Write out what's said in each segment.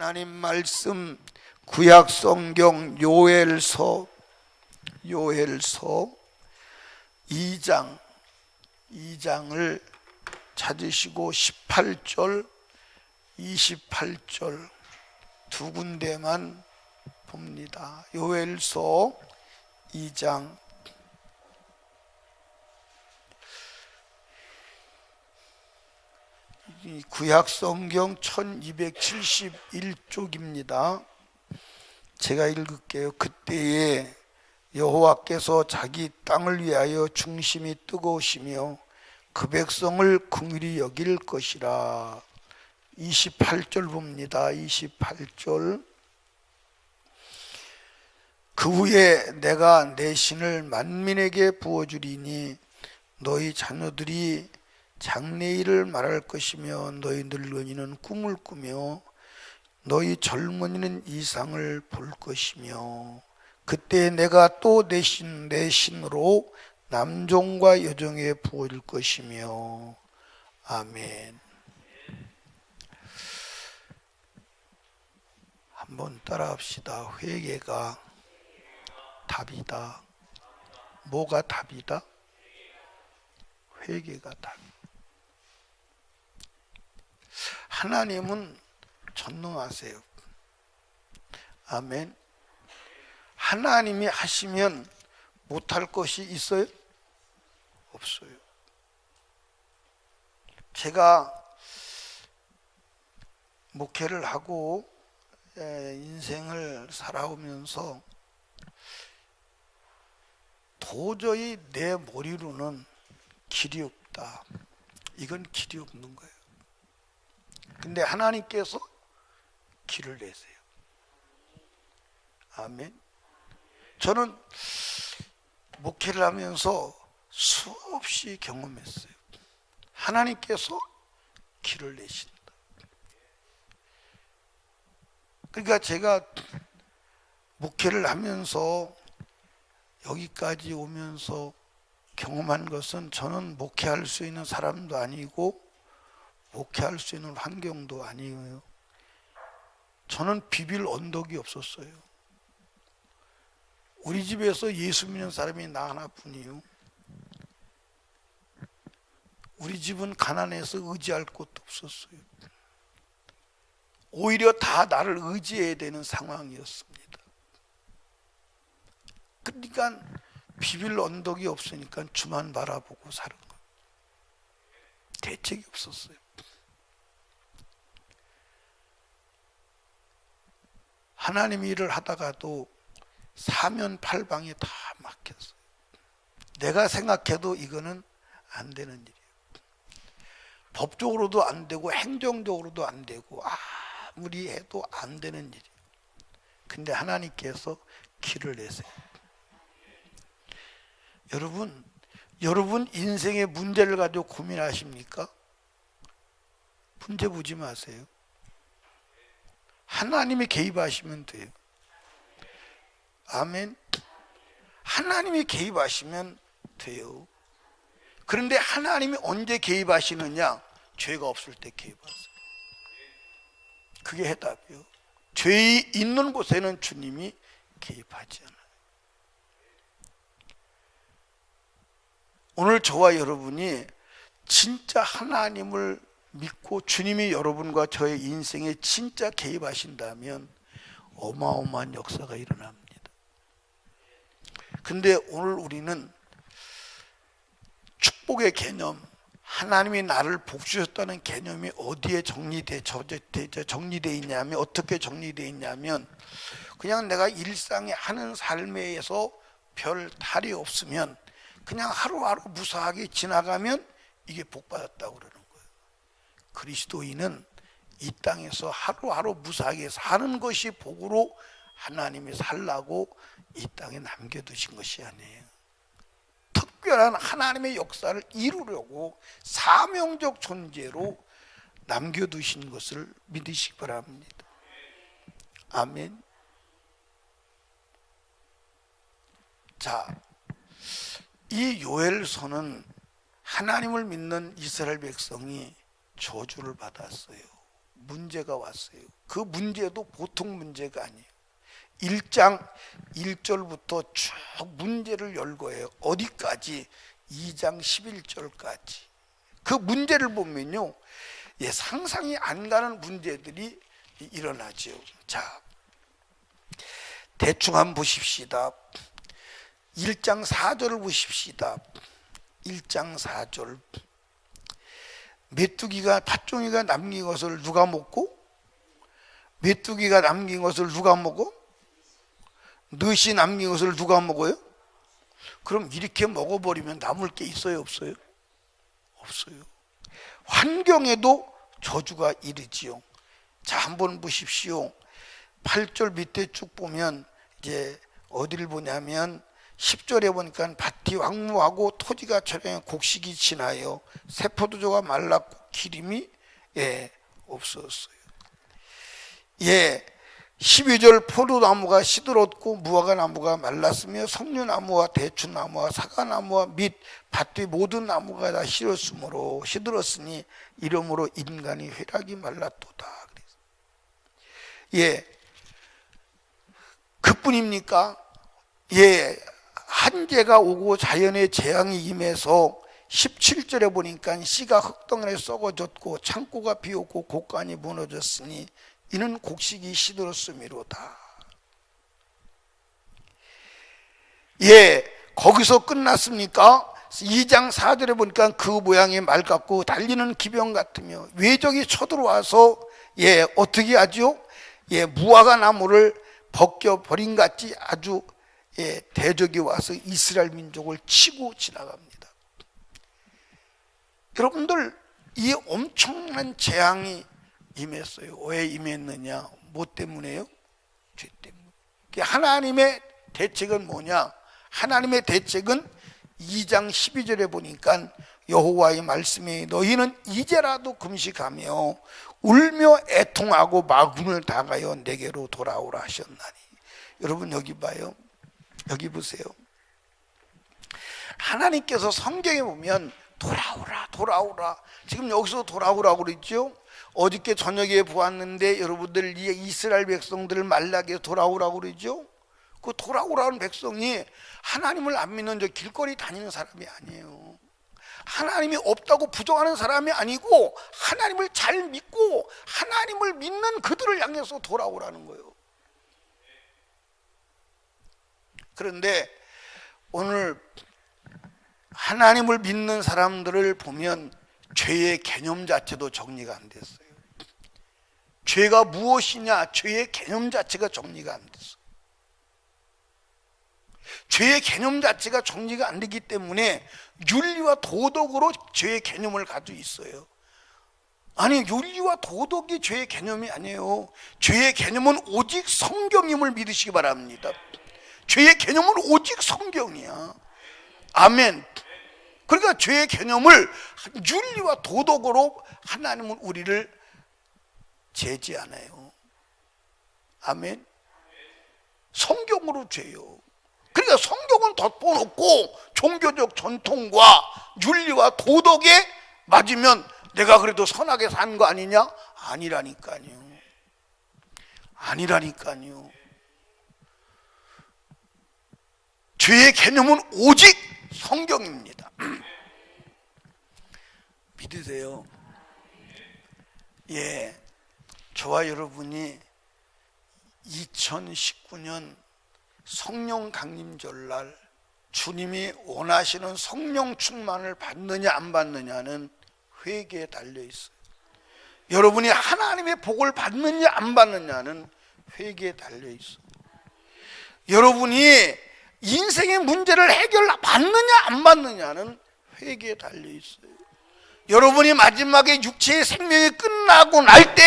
하나님 말씀 구약 성경 요엘서 요엘서 2장 2장을 찾으시고 18절 28절 두 군데만 봅니다. 요엘서 2장 구약 성경 1271쪽입니다. 제가 읽을게요. 그때에 여호와께서 자기 땅을 위하여 중심이 뜨거우시며 그 백성을 긍휼히 여길 것이라. 28절 봅니다. 28절. 그 후에 내가 내 신을 만민에게 부어주리니 너희 자녀들이 장래일을 말할 것이며 너희 늙은이는 꿈을 꾸며 너희 젊은이는 이상을 볼 것이며 그때 내가 또 내 신, 내 신으로 남종과 여종에 부어줄 것이며. 아멘. 한번 따라합시다. 회개가 답이다. 뭐가 답이다? 회개가 답 하나님은 전능하세요. 아멘. 하나님이 하시면 못할 것이 있어요? 없어요. 제가 목회를 하고 인생을 살아오면서 도저히 내 머리로는 길이 없다. 이건 길이 없는 거예요. 근데 하나님께서 길을 내세요. 아멘. 저는 목회를 하면서 수없이 경험했어요. 하나님께서 길을 내신다. 그러니까 제가 목회를 하면서 여기까지 오면서 경험한 것은 저는 목회할 수 있는 사람도 아니고 목회할 수 있는 환경도 아니에요. 저는 비빌 언덕이 없었어요. 우리 집에서 예수 믿는 사람이 나 하나뿐이요. 우리 집은 가난해서 의지할 곳도 없었어요. 오히려 다 나를 의지해야 되는 상황이었습니다. 그러니까 비빌 언덕이 없으니까 주만 바라보고 거. 대책이 없었어요. 하나님 일을 하다가도 사면 팔방이 다 막혔어요. 내가 생각해도 이거는 안 되는 일이에요. 법적으로도 안 되고 행정적으로도 안 되고 아무리 해도 안 되는 일이에요. 근데 하나님께서 길을 내세요. 여러분, 여러분 인생의 문제를 가지고 고민하십니까? 문제 보지 마세요. 하나님이 개입하시면 돼요. 아멘. 하나님이 개입하시면 돼요. 그런데 하나님이 언제 개입하시느냐? 죄가 없을 때 개입하세요. 그게 해답이요. 죄이 있는 곳에는 주님이 개입하지 않아요. 오늘 저와 여러분이 진짜 하나님을 믿고 주님이 여러분과 저의 인생에 진짜 개입하신다면 어마어마한 역사가 일어납니다. 근데 오늘 우리는 축복의 개념, 하나님이 나를 복주셨다는 개념이 어디에 정리돼 정리돼 있냐면 어떻게 정리돼 있냐면 그냥 내가 일상에 하는 삶에서 별 탈이 없으면 그냥 하루하루 무사하게 지나가면 이게 복 받았다고 그러는 그리스도인은 이 땅에서 하루하루 무사하게 사는 것이 복으로 하나님이 살라고 이 땅에 남겨두신 것이 아니에요. 특별한 하나님의 역사를 이루려고 사명적 존재로 남겨두신 것을 믿으시기 바랍니다. 아멘. 자, 이 요엘서는 하나님을 믿는 이스라엘 백성이 저주를 받았어요. 문제가 왔어요. 그 문제도 보통 문제가 아니에요. 1장 1절부터 쭉 문제를 열 거예요. 어디까지? 2장 11절까지. 그 문제를 보면요. 예, 상상이 안 가는 문제들이 일어나죠. 자, 대충 한번 보십시다. 1장 4절을 보십시다. 1장 4절. 메뚜기가 팥종이가 남긴 것을 누가 먹고 메뚜기가 남긴 것을 누가 먹어? 넛이 남긴 것을 누가 먹어요? 그럼 이렇게 먹어버리면 남을 게 있어요 없어요? 없어요 환경에도 저주가 이르지요 자 한번 보십시오 8절 밑에 쭉 보면 이제 어디를 보냐면 10절에 보니까 밭이 왕무하고 토지가 철량해 곡식이 지나요. 세포도조가 말랐고 기름이 예, 없었어요. 예. 12절 포도나무가 시들었고 무화과 나무가 말랐으며 석류나무와 대추나무와 사과나무와 및 밭의 모든 나무가 다 시들었으므로 시들었으니 이러므로 인간이 회락이 말랐도다. 예. 그뿐입니까? 예. 한계가 오고 자연의 재앙이 임해서 17절에 보니까 씨가 흙덩어리에 썩어졌고 창고가 비었고 곡간이 무너졌으니 이는 곡식이 시들었음이로다. 예, 거기서 끝났습니까? 2장 4절에 보니까 그 모양이 말 같고 달리는 기병 같으며 외적이 쳐들어와서 예, 어떻게 하죠? 예, 무화과 나무를 벗겨 버린 같이 아주 예, 대적이 와서 이스라엘 민족을 치고 지나갑니다. 여러분들 이 엄청난 재앙이 임했어요. 왜 임했느냐? 뭐 때문에요? 죄 때문에. 하나님의 대책은 뭐냐? 하나님의 대책은 2장 12절에 보니까 여호와의 말씀이 너희는 이제라도 금식하며 울며 애통하고 마군을 당하여 내게로 돌아오라 하셨나니 여러분 여기 봐요 여기 보세요. 하나님께서 성경에 보면 돌아오라, 돌아오라. 지금 여기서 돌아오라고 그랬죠? 어저께 저녁에 보았는데 여러분들 이 이스라엘 백성들을 말라게 돌아오라고 그러죠? 그 돌아오라는 백성이 하나님을 안 믿는 저 길거리 다니는 사람이 아니에요. 하나님이 없다고 부정하는 사람이 아니고 하나님을 잘 믿고 하나님을 믿는 그들을 향해서 돌아오라는 거예요. 그런데 오늘 하나님을 믿는 사람들을 보면 죄의 개념 자체도 정리가 안 됐어요. 죄가 무엇이냐? 죄의 개념 자체가 정리가 안 됐어. 죄의 개념 자체가 정리가 안 되기 때문에 윤리와 도덕으로 죄의 개념을 가지고 있어요. 아니 윤리와 도덕이 죄의 개념이 아니에요. 죄의 개념은 오직 성경임을 믿으시기 바랍니다. 죄의 개념은 오직 성경이야. 아멘. 그러니까 죄의 개념을 윤리와 도덕으로 하나님은 우리를 제지하네요. 아멘. 성경으로 죄요. 그러니까 성경은 덮어놓고 종교적 전통과 윤리와 도덕에 맞으면 내가 그래도 선하게 산 거 아니냐? 아니라니까요. 아니라니까요. 죄의 개념은 오직 성경입니다. 믿으세요? 예. 저와 여러분이 2019년 성령 강림절 날 주님이 원하시는 성령 충만을 받느냐 안 받느냐는 회개에 달려 있어요. 여러분이 하나님의 복을 받느냐 안 받느냐는 회개에 달려 있어요. 여러분이 인생의 문제를 해결 받느냐 안 받느냐는 회개에 달려 있어요. 여러분이 마지막에 육체의 생명이 끝나고 날 때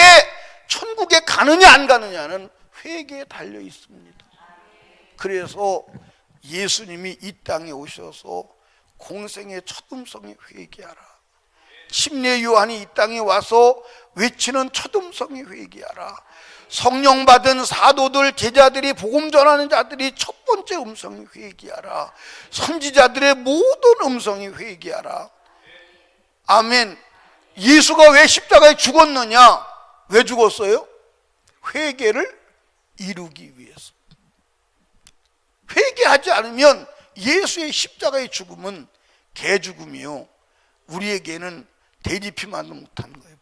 천국에 가느냐 안 가느냐는 회개에 달려 있습니다. 그래서 예수님이 이 땅에 오셔서 공생의 첫 음성이 회개하라. 침례 요한이 이 땅에 와서 외치는 첫 음성이 회개하라. 성령 받은 사도들 제자들이 복음 전하는 자들이 첫 번째 음성이 회개하라. 선지자들의 모든 음성이 회개하라. 아멘. 예수가 왜 십자가에 죽었느냐? 왜 죽었어요? 회개를 이루기 위해서. 회개하지 않으면 예수의 십자가의 죽음은 개죽음이요. 우리에게는 대립히만도 못하는 거예요.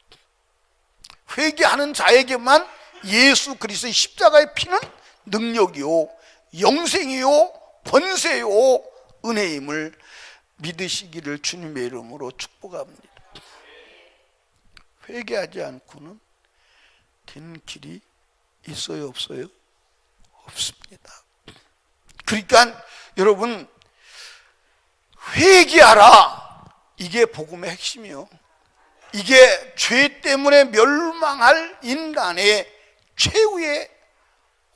회개하는 자에게만 예수 그리스도의 십자가의 피는 능력이요, 영생이요, 번세요, 은혜임을 믿으시기를 주님의 이름으로 축복합니다. 회개하지 않고는 된 길이 있어요, 없어요? 없습니다. 그러니까 여러분 회개하라. 이게 복음의 핵심이요. 이게 죄 때문에 멸망할 인간의 최후의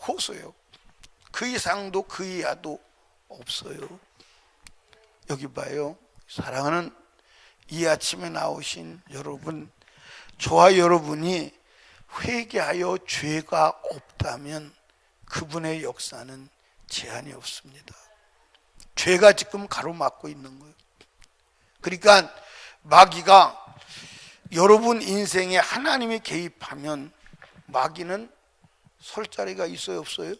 호소요. 그 이상도 그 이하도 없어요. 여기 봐요. 사랑하는 이 아침에 나오신 여러분, 저와 여러분이 회개하여 죄가 없다면 그분의 역사는 제한이 없습니다. 죄가 지금 가로막고 있는 거예요. 그러니까 마귀가 여러분 인생에 하나님이 개입하면 마귀는 설 자리가 있어요, 없어요?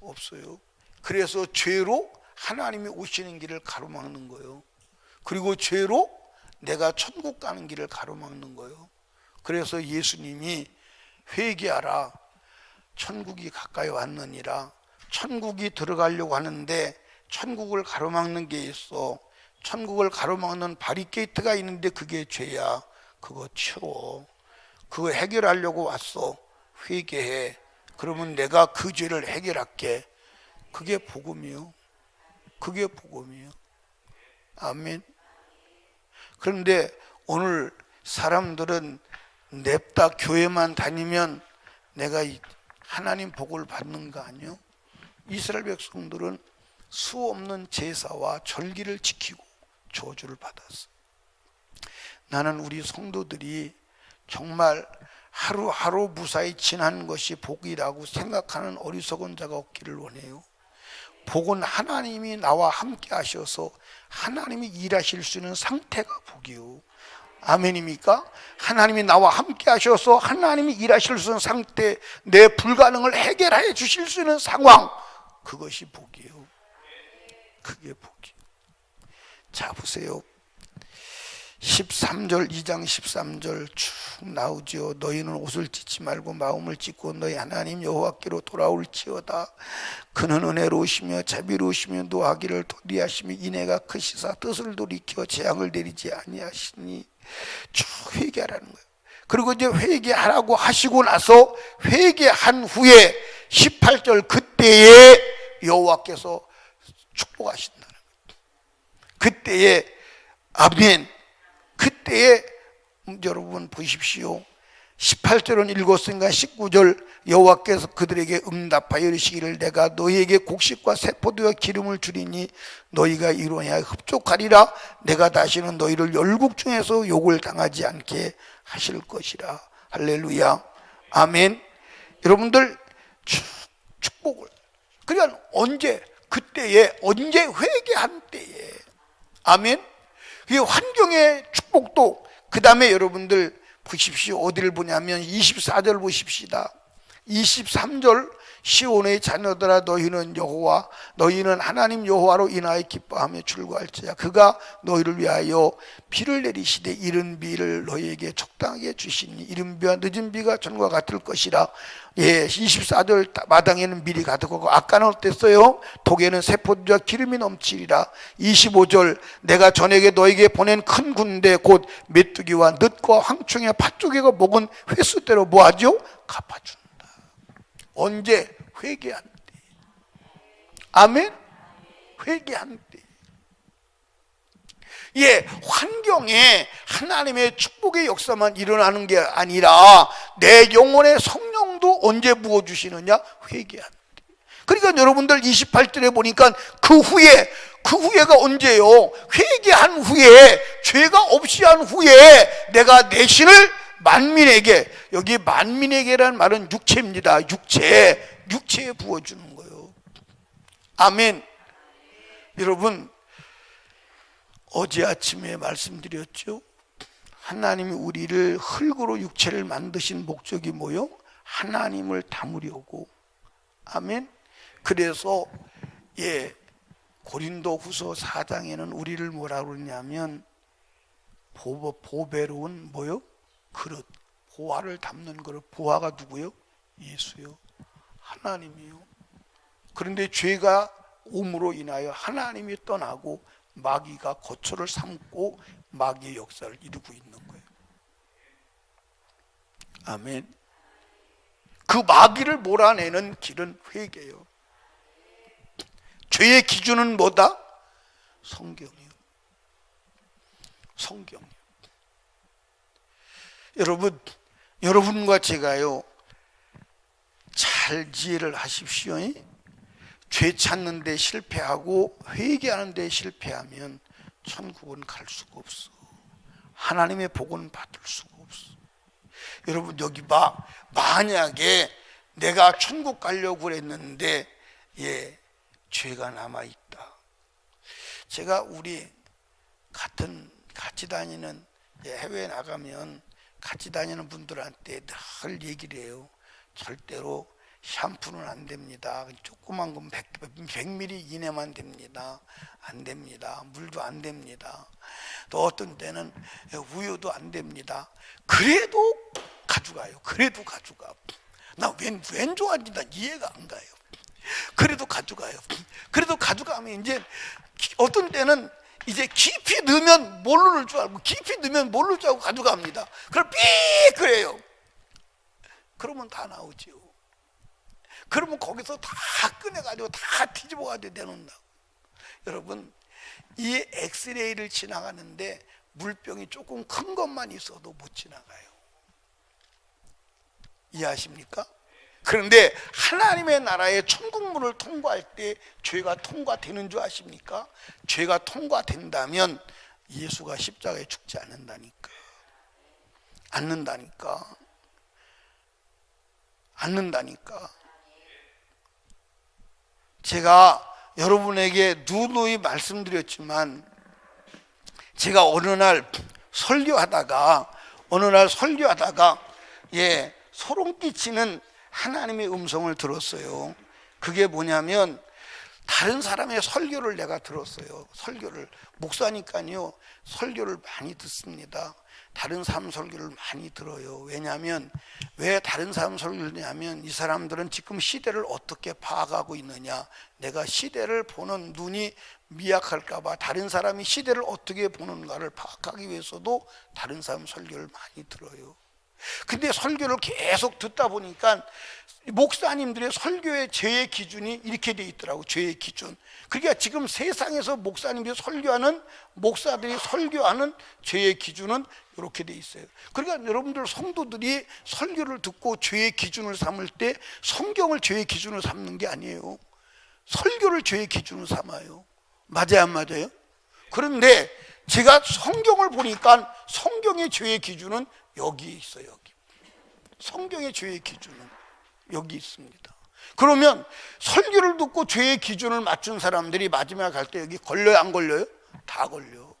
없어요. 그래서 죄로 하나님이 오시는 길을 가로막는 거예요. 그리고 죄로 내가 천국 가는 길을 가로막는 거예요. 그래서 예수님이 회개하라. 천국이 가까이 왔느니라. 천국이 들어가려고 하는데 천국을 가로막는 게 있어. 천국을 가로막는 바리케이트가 있는데 그게 죄야. 그거 치워. 그거 해결하려고 왔어. 회개해. 그러면 내가 그 죄를 해결할게. 그게 복음이요. 그게 복음이요. 아멘. 그런데 오늘 사람들은 냅다 교회만 다니면 내가 하나님 복을 받는 거 아니요? 이스라엘 백성들은 수 없는 제사와 절기를 지키고 저주를 받았어. 나는 우리 성도들이 정말 하루하루 무사히 지난 것이 복이라고 생각하는 어리석은 자가 없기를 원해요. 복은 하나님이 나와 함께 하셔서 하나님이 일하실 수 있는 상태가 복이요. 아멘입니까? 하나님이 나와 함께 하셔서 하나님이 일하실 수 있는 상태, 내 불가능을 해결해 주실 수 있는 상황, 그것이 복이에요. 그게 복이에요. 자, 보세요. 13절 2장 13절 쭉 나오죠. 너희는 옷을 찢지 말고 마음을 찢고 너희 하나님 여호와께로 돌아올지어다. 그는 은혜로우시며 자비로우시며 노하기를 도리하시며 인애가 크시사 뜻을 돌이켜 재앙을 내리지 아니하시니 쭉 회개하라는 거예요. 그리고 이제 회개하라고 하시고 나서 회개한 후에 18절 그때에 여호와께서 축복하신다는 거예요. 그때에 아멘 그때에 여러분 보십시오. 18절은 읽었으니까 19절 여호와께서 그들에게 응답하여 이르시기를 내가 너희에게 곡식과 세포도와 기름을 주리니 너희가 이로냐 흡족하리라. 내가 다시는 너희를 열국 중에서 욕을 당하지 않게 하실 것이라. 할렐루야. 아멘. 여러분들 축복을. 그러니까 언제? 그때에 언제 회개한 때에. 아멘 이 환경의 축복도 그 다음에 여러분들 보십시오. 어디를 보냐면 24절 보십시다. 23절 시온의 자녀들아 너희는 여호와 너희는 하나님 여호와로 인하여 기뻐하며 출구할지야 그가 너희를 위하여 비를 내리시되 이른 비를 너희에게 적당하게 주시니 이른 비와 늦은 비가 전과 같을 것이라 예 24절 마당에는 밀이 가득하고 아까는 어땠어요? 독에는 세포와 기름이 넘치리라 25절 내가 전에게 너에게 보낸 큰 군대 곧 메뚜기와 늑과 황충의 팥조개가 먹은 횟수대로 뭐하죠? 갚아준다 언제 회개한 때. 아멘. 회개한 때. 예, 환경에 하나님의 축복의 역사만 일어나는 게 아니라 내 영혼의 성령도 언제 부어 주시느냐? 회개한 때. 그러니까 여러분들 28절에 보니까 그 후에, 그 후에가 언제요? 회개한 후에, 죄가 없이 한 후에 내가 내 신을 만민에게 여기 만민에게란 말은 육체입니다. 육체 육체에 부어주는 거예요. 아멘. 여러분 어제 아침에 말씀드렸죠. 하나님이 우리를 흙으로 육체를 만드신 목적이 뭐요? 하나님을 담으려고. 아멘. 그래서 예 고린도 후서 4장에는 우리를 뭐라 그러냐면 보, 보배로운 뭐요? 그릇. 보화를 담는 그릇. 보화가 누구요? 예수요. 하나님이요. 그런데 죄가 옴으로 인하여 하나님이 떠나고 마귀가 거처를 삼고 마귀의 역사를 이루고 있는 거예요. 아멘. 그 마귀를 몰아내는 길은 회개요. 죄의 기준은 뭐다? 성경이요. 성경이요. 여러분, 여러분과 제가요, 잘 이해를 하십시오. 죄 찾는 데 실패하고 회개하는 데 실패하면 천국은 갈 수가 없어. 하나님의 복은 받을 수가 없어. 여러분 여기 봐. 만약에 내가 천국 가려고 그랬는데 예, 죄가 남아 있다. 제가 우리 같은 같이 다니는 예, 해외 나가면 같이 다니는 분들한테 늘 얘기를 해요. 절대로 샴푸는 안 됩니다. 조그만 건 100, 100ml 이내만 됩니다. 안 됩니다. 물도 안 됩니다. 또 어떤 때는 우유도 안 됩니다. 그래도 가져가요. 그래도 가져가. 나웬 웬 좋아하는지 난 이해가 안 가요. 그래도 가져가요. 그래도 가져가면 이제 어떤 때는 이제 깊이 넣으면 모르는 줄 알고 깊이 넣으면 모를 줄 알고 가져갑니다. 그럼 삐 그래요. 그러면 다 나오지요. 그러면 거기서 다 꺼내가지고 다 뒤집어가지고 내놓는다. 여러분, 이 엑스레이를 지나가는데 물병이 조금 큰 것만 있어도 못 지나가요. 이해하십니까? 그런데 하나님의 나라의 천국문을 통과할 때 죄가 통과되는 줄 아십니까? 죄가 통과된다면 예수가 십자가에 죽지 않는다니까. 않는다니까. 않는다니까. 제가 여러분에게 누누이 말씀드렸지만 제가 어느 날 설교하다가 어느 날 설교하다가 예 소름 끼치는 하나님의 음성을 들었어요. 그게 뭐냐면 다른 사람의 설교를 내가 들었어요. 설교를 목사니까요 설교를 많이 듣습니다. 다른 사람 설교를 많이 들어요. 왜냐하면 왜 다른 사람 설교를 듣냐면 이 사람들은 지금 시대를 어떻게 파악하고 있느냐. 내가 시대를 보는 눈이 미약할까봐 다른 사람이 시대를 어떻게 보는가를 파악하기 위해서도 다른 사람 설교를 많이 들어요. 근데 설교를 계속 듣다 보니까 목사님들의 설교의 죄의 기준이 이렇게 돼 있더라고 죄의 기준. 그러니까 지금 세상에서 목사님들이 설교하는 목사들이 설교하는 죄의 기준은 이렇게 돼 있어요. 그러니까 여러분들 성도들이 설교를 듣고 죄의 기준을 삼을 때 성경을 죄의 기준으로 삼는 게 아니에요. 설교를 죄의 기준으로 삼아요. 맞아요 안 맞아요? 그런데 제가 성경을 보니까 성경의 죄의 기준은 여기 있어요 여기 성경의 죄의 기준은 여기 있습니다. 그러면 설교를 듣고 죄의 기준을 맞춘 사람들이 마지막에 갈 때 여기 걸려요? 안 걸려요? 다 걸려.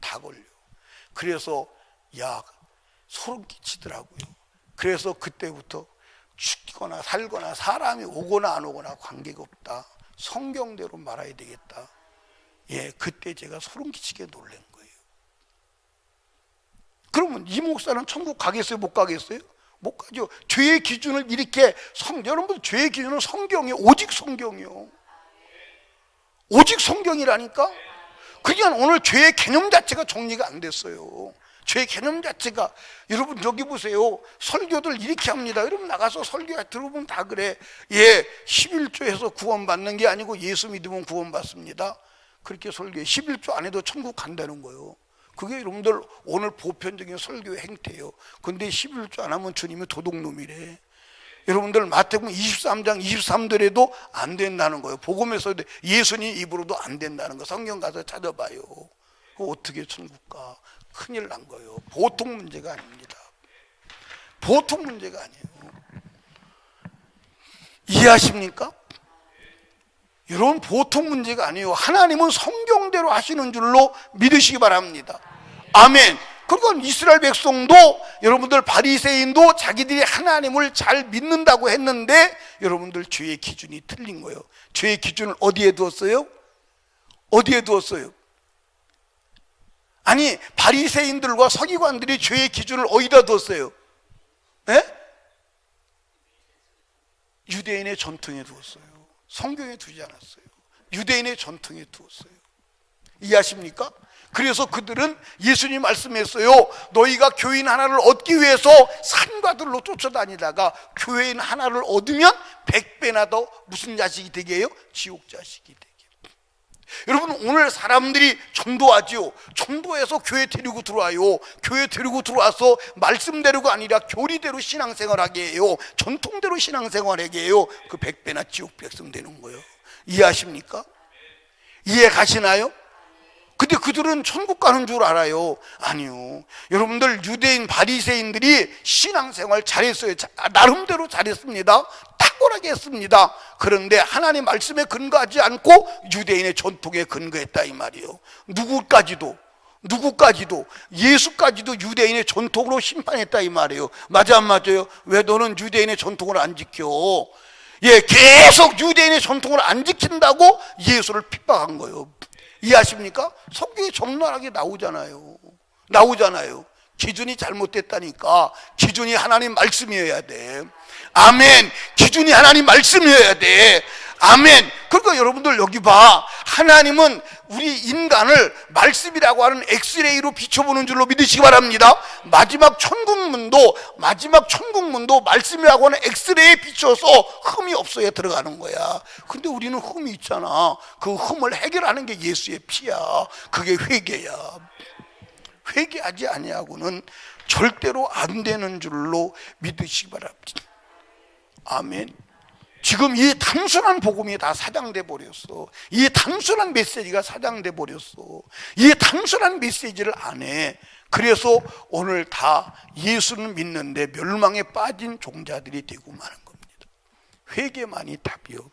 다 걸려. 그래서 야, 소름 끼치더라고요. 그래서 그때부터 죽거나 살거나 사람이 오거나 안 오거나 관계가 없다. 성경대로 말아야 되겠다. 예, 그때 제가 소름 끼치게 놀란 거예요. 그러면 이 목사는 천국 가겠어요? 못 가겠어요? 못 가죠. 죄의 기준을 이렇게 성, 여러분 죄의 기준은 성경이 오직 성경이요. 오직 성경이라니까? 그러니까 오늘 죄의 개념 자체가 정리가 안 됐어요. 죄의 개념 자체가 여러분 여기 보세요. 설교들 이렇게 합니다. 여러분 나가서 설교 들어보면 다 그래. 예, 11조에서 구원받는 게 아니고 예수 믿으면 구원받습니다. 그렇게 설교해. 11조 안에도 천국 간다는 거예요. 그게 여러분들 오늘 보편적인 설교의 행태예요. 근데 11조 안 하면 주님이 도둑놈이래. 여러분들 마태복음 23장 23절에도 안 된다는 거예요. 복음에서 예수님 입으로도 안 된다는 거. 성경 가서 찾아봐요. 어떻게 천국 가? 큰일 난 거예요. 보통 문제가 아닙니다. 보통 문제가 아니에요. 이해하십니까? 여러분 보통 문제가 아니에요. 하나님은 성경대로 하시는 줄로 믿으시기 바랍니다. 아멘. 그리고 이스라엘 백성도 여러분들 바리새인도 자기들이 하나님을 잘 믿는다고 했는데 여러분들 죄의 기준이 틀린 거예요. 죄의 기준을 어디에 두었어요? 어디에 두었어요? 아니 바리새인들과 서기관들이 죄의 기준을 어디다 두었어요? 예? 유대인의 전통에 두었어요. 성경에 두지 않았어요. 유대인의 전통에 두었어요. 이해하십니까? 그래서 그들은 예수님 말씀했어요. 너희가 교인 하나를 얻기 위해서 산과들로 쫓아다니다가 교인 하나를 얻으면 백배나 더 무슨 자식이 되게 해요? 지옥 자식이 되게. 여러분 오늘 사람들이 전도하지요. 전도해서 교회 데리고 들어와요. 교회 데리고 들어와서 말씀대로가 아니라 교리대로 신앙생활하게 해요. 전통대로 신앙생활하게 해요. 그 백배나 지옥 백성 되는 거예요. 이해하십니까? 이해 가시나요? 근데 그들은 천국 가는 줄 알아요. 아니요. 여러분들 유대인 바리새인들이 신앙생활 잘했어요. 나름대로 잘했습니다. 탁월하게 했습니다. 그런데 하나님 말씀에 근거하지 않고 유대인의 전통에 근거했다 이 말이에요. 누구까지도 누구까지도 예수까지도 유대인의 전통으로 심판했다 이 말이에요. 맞아 안 맞아요? 왜 너는 유대인의 전통을 안 지켜? 예, 계속 유대인의 전통을 안 지킨다고 예수를 핍박한 거예요. 이해하십니까? 성경에 적나라하게 나오잖아요. 나오잖아요. 기준이 잘못됐다니까. 기준이 하나님 말씀이어야 돼. 아멘. 기준이 하나님 말씀이어야 돼. 아멘. 그러니까 여러분들 여기 봐. 하나님은 우리 인간을 말씀이라고 하는 엑스레이로 비춰보는 줄로 믿으시기 바랍니다. 마지막 천국문도, 마지막 천국문도 말씀이라고 하는 엑스레이에 비춰서 흠이 없어야 들어가는 거야. 근데 우리는 흠이 있잖아. 그 흠을 해결하는 게 예수의 피야. 그게 회개야. 회개하지 아니하고는 절대로 안 되는 줄로 믿으시기 바랍니다. 아멘. 지금 이 단순한 복음이 다 사장돼 버렸어. 이 단순한 메시지가 사장돼 버렸어. 이 단순한 메시지를 안 해. 그래서 오늘 다 예수는 믿는데 멸망에 빠진 종자들이 되고 마는 겁니다. 회개만이 답이요.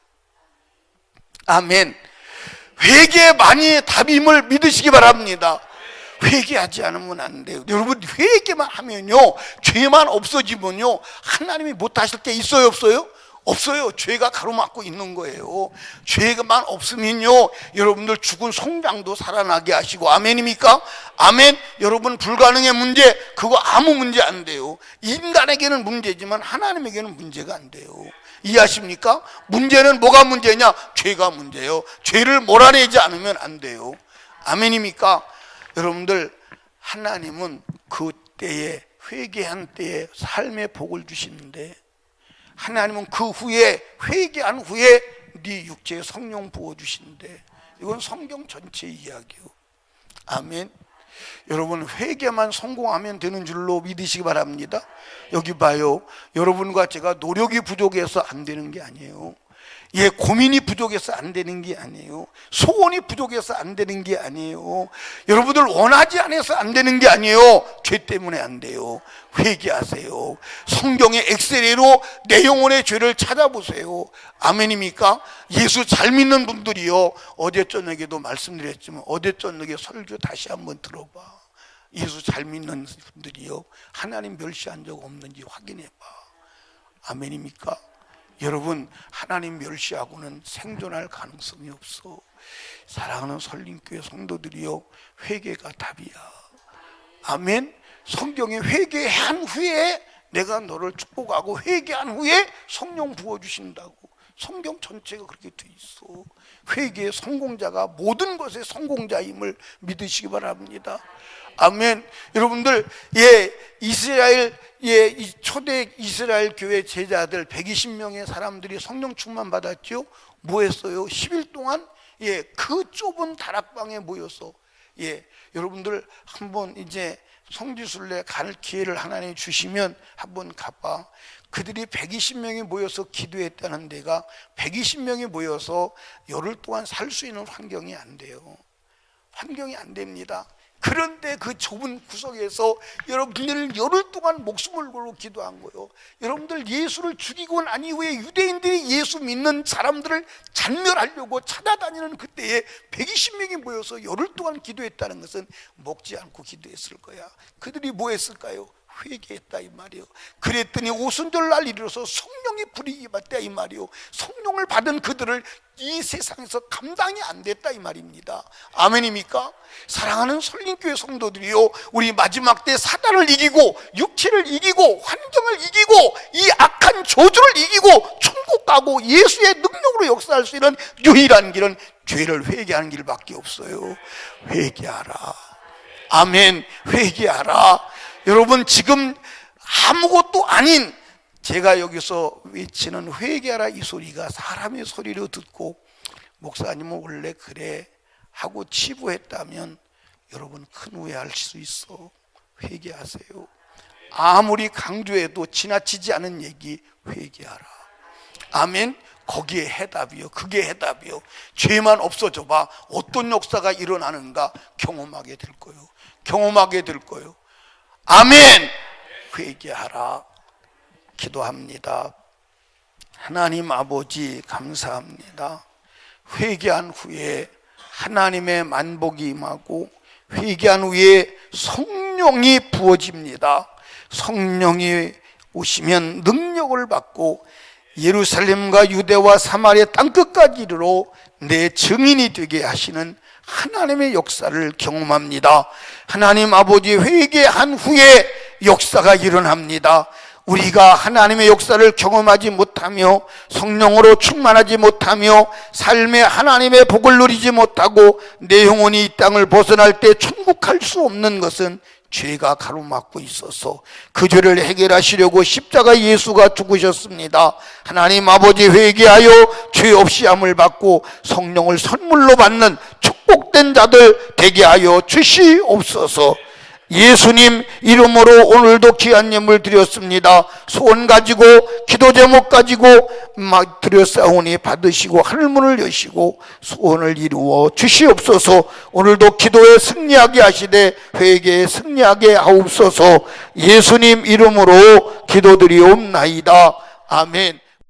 아멘. 회개만이 답임을 믿으시기 바랍니다. 회개하지 않으면 안 돼요. 여러분 회개만 하면요, 죄만 없어지면요, 하나님이 못 하실 게 있어요, 없어요? 없어요. 죄가 가로막고 있는 거예요. 죄만 없으면요, 여러분들 죽은 송장도 살아나게 하시고, 아멘입니까? 아멘. 여러분 불가능의 문제, 그거 아무 문제 안 돼요. 인간에게는 문제지만 하나님에게는 문제가 안 돼요. 이해하십니까? 문제는 뭐가 문제냐? 죄가 문제예요. 죄를 몰아내지 않으면 안 돼요. 아멘입니까? 여러분들 하나님은 그 때에 회개한 때에 삶의 복을 주시는데 하나님은 그 후에 회개한 후에 네 육체에 성령 부어 주시는데 이건 성경 전체 이야기요. 아멘. 여러분 회개만 성공하면 되는 줄로 믿으시기 바랍니다. 여기 봐요. 여러분과 제가 노력이 부족해서 안 되는 게 아니에요. 예, 고민이 부족해서 안 되는 게 아니에요. 소원이 부족해서 안 되는 게 아니에요. 여러분들 원하지 않아서 안 되는 게 아니에요. 죄 때문에 안 돼요. 회개하세요. 성경의 엑셀레로 내 영혼의 죄를 찾아보세요. 아멘입니까? 예수 잘 믿는 분들이요. 어제 저녁에도 말씀드렸지만 어제 저녁에 설교 다시 한번 들어봐. 예수 잘 믿는 분들이요. 하나님 멸시한 적 없는지 확인해 봐. 아멘입니까? 여러분 하나님 멸시하고는 생존할 가능성이 없어. 사랑하는 설림교회 성도들이요 회개가 답이야. 아멘. 성경에 회개한 후에 내가 너를 축복하고 회개한 후에 성령 부어 주신다고. 성경 전체가 그렇게 돼 있어. 회개의 성공자가 모든 것의 성공자임을 믿으시기 바랍니다. 아멘. 여러분들, 예, 이스라엘, 예, 이 초대 이스라엘 교회 제자들 120명의 사람들이 성령 충만 받았죠? 뭐 했어요? 10일 동안, 예, 그 좁은 다락방에 모여서, 예, 여러분들 한번 이제 성지순례 갈 기회를 하나님 주시면 한번 가봐. 그들이 120명이 모여서 기도했다는 데가 120명이 모여서 열흘 동안 살 수 있는 환경이 안 돼요. 환경이 안 됩니다. 그런데 그 좁은 구석에서 여러분들 열흘 동안 목숨을 걸고 기도한 거요. 여러분들 예수를 죽이고 난 이후에 유대인들이 예수 믿는 사람들을 잔멸하려고 찾아다니는 그때에 120명이 모여서 열흘 동안 기도했다는 것은 먹지 않고 기도했을 거야. 그들이 뭐 했을까요? 회개했다 이 말이요. 그랬더니 오순절 날 이르러서 성령이 불이 임했다 이 말이요. 성령을 받은 그들을 이 세상에서 감당이 안 됐다 이 말입니다. 아멘입니까? 사랑하는 설린교회 성도들이요. 우리 마지막 때 사단을 이기고 육체를 이기고 환경을 이기고 이 악한 저주를 이기고 천국 가고 예수의 능력으로 역사할 수 있는 유일한 길은 죄를 회개하는 길밖에 없어요. 회개하라. 아멘. 회개하라. 여러분 지금 아무것도 아닌 제가 여기서 외치는 회개하라 이 소리가 사람의 소리로 듣고 목사님은 원래 그래 하고 치부했다면 여러분 큰 오해할 수 있어. 회개하세요. 아무리 강조해도 지나치지 않은 얘기 회개하라. 아멘. 거기에 해답이요. 그게 해답이요. 죄만 없어져 봐. 어떤 역사가 일어나는가 경험하게 될 거예요. 경험하게 될 거예요 아멘. 회개하라. 기도합니다. 하나님 아버지 감사합니다. 회개한 후에 하나님의 만복이 임하고 회개한 후에 성령이 부어집니다. 성령이 오시면 능력을 받고 예루살렘과 유대와 사마리아 땅끝까지 이르러 내 증인이 되게 하시는 하나님의 역사를 경험합니다. 하나님 아버지 회개한 후에 역사가 일어납니다. 우리가 하나님의 역사를 경험하지 못하며 성령으로 충만하지 못하며 삶의 하나님의 복을 누리지 못하고 내 영혼이 이 땅을 벗어날 때 천국 갈 수 없는 것은 죄가 가로막고 있어서 그 죄를 해결하시려고 십자가 예수가 죽으셨습니다. 하나님 아버지 회개하여 죄 없이 함을 받고 성령을 선물로 받는 축복된 자들 되게 하여 주시옵소서. 예수님 이름으로 오늘도 귀한 예물 드렸습니다. 소원 가지고 기도 제목 가지고 막 드렸사오니 받으시고 하늘문을 여시고 소원을 이루어 주시옵소서. 오늘도 기도에 승리하게 하시되 회개에 승리하게 하옵소서. 예수님 이름으로 기도드리옵나이다. 아멘.